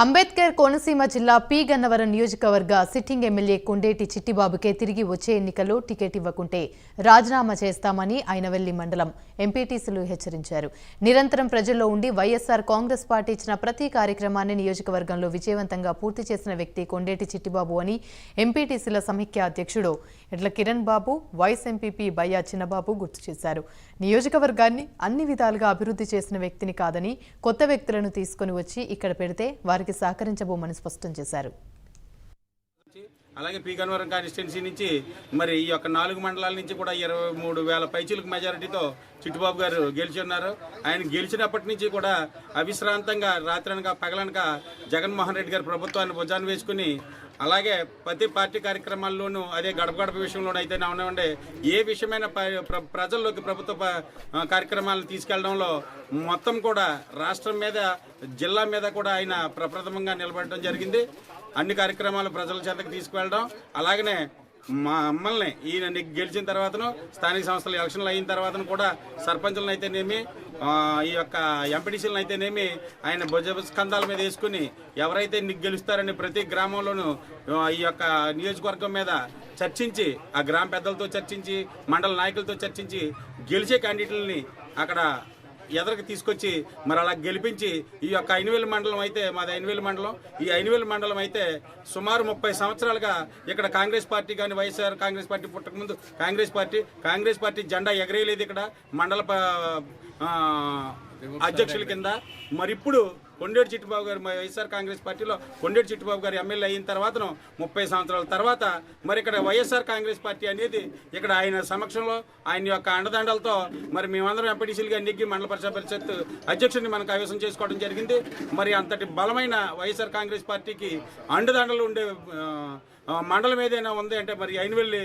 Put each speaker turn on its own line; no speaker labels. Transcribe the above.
అంబేద్కర్ కోనసీమ జిల్లా పి గన్నవరం నియోజకవర్గ sitting MLA Kondeti చిట్టిబాబుకే తిరిగి వచ్చే ఎన్నికల్లో టికెట్ ఇవ్వకుంటే రాజీనామా చేస్తామని ఆయనవెల్లి మండలం ఎంపీటీసీలు హెచ్చరించారు. నిరంతరం ప్రజల్లో ఉండి వైఎస్ఆర్ కాంగ్రెస్ పార్టీ ఇచ్చిన ప్రతి కార్యక్రమాన్ని నియోజకవర్గంలో విజయవంతంగా పూర్తి చేసిన వ్యక్తి కొండేటి చిట్టిబాబు అని ఎంపీటీసీల సమైక్య అధ్యక్షుడు ఎడ్ల కిరణ్ బాబు వైస్ ఎంపీపీ బయ్యా చిన్నబాబు గుర్తు చేశారు. నియోజకవర్గాన్ని అన్ని విధాలుగా అభివృద్ధి చేసిన వ్యక్తిని కాదని కొత్త వ్యక్తులను తీసుకొని వచ్చి ఇక్కడ పెడితే వారికి సహకరించబోమని స్పష్టం చేశారు.
అలాగే పీ కన్వరం కాన్స్టిట్యున్సీ నుంచి మరి ఈ యొక్క నాలుగు మండలాల నుంచి కూడా ఇరవై మూడు వేల పైచీలకు మెజారిటీతో చిట్టుబాబు గారు గెలిచి ఉన్నారు ఆయన గెలిచినప్పటి నుంచి కూడా అవిశ్రాంతంగా రాత్రనక పగలనక జగన్మోహన్ రెడ్డి గారి ప్రభుత్వాన్ని భుజాన్ని వేసుకుని అలాగే ప్రతి పార్టీ కార్యక్రమాల్లోనూ అదే గడప గడప విషయంలోనూ అయితే ఉండే ఏ విషయమైన ప- ప్ర- ప్రజల్లోకి ప్రభుత్వ కార్యక్రమాలను తీసుకెళ్ళడంలో మొత్తం కూడా రాష్ట్రం మీద జిల్లా మీద కూడా ఆయన ప్రప్రథమంగా నిలబడడం జరిగింది. అన్ని కార్యక్రమాలు ప్రజల చేతకు తీసుకువెళ్ళడం అలాగనే మా మమ్మల్ని ఈయన గెలిచిన తర్వాతను స్థానిక సంస్థల ఎలక్షన్లు అయిన తర్వాతను కూడా సర్పంచులను అయితేనేమి ఈ యొక్క ఎంపీటీసీలను అయితేనేమి ఆయన భుజ స్కంధాల మీద వేసుకుని ఎవరైతే నిగ్గు గెలుస్తారని ప్రతి గ్రామంలోనూ ఈ యొక్క నియోజకవర్గం మీద చర్చించి ఆ గ్రామ పెద్దలతో చర్చించి మండల నాయకులతో చర్చించి గెలిచే క్యాండిడేట్లని అక్కడ ఎదరికి తీసుకొచ్చి మరి అలా గెలిపించి ఈ యొక్క ఐనవేలు మండలం అయితే మాది ఐనవేలు మండలం. ఈ ఐనవేలు మండలం అయితే సుమారు ముప్పై సంవత్సరాలుగా ఇక్కడ కాంగ్రెస్ పార్టీ కానీ వైఎస్ఆర్ కాంగ్రెస్ పార్టీ పుట్టకముందు కాంగ్రెస్ పార్టీ కాంగ్రెస్ పార్టీ జెండా ఎగరేయలేదు ఇక్కడ. మండల అధ్యక్షుల కింద. మరి ఇప్పుడు కొండేటి చిట్టుబాబు గారు వైఎస్ఆర్ కాంగ్రెస్ పార్టీలో కొండేటి చిట్టుబాబు గారు ఎమ్మెల్యే అయిన తర్వాతను ముప్పై సంవత్సరాల తర్వాత మరి ఇక్కడ వైఎస్ఆర్ కాంగ్రెస్ పార్టీ అనేది ఇక్కడ ఆయన సమక్షంలో ఆయన యొక్క అండదండలతో మరి మేమందరం ఎంపీటీసీలుగా నెగ్గి మండల పరిషత్ పరిషత్ అధ్యక్షుడిని మనకు ఆవేశం చేసుకోవడం జరిగింది. మరి అంతటి బలమైన వైఎస్ఆర్ కాంగ్రెస్ పార్టీకి అండదండలు ఉండే మండలం ఏదైనా ఉంది అంటే మరి అయినవెల్లి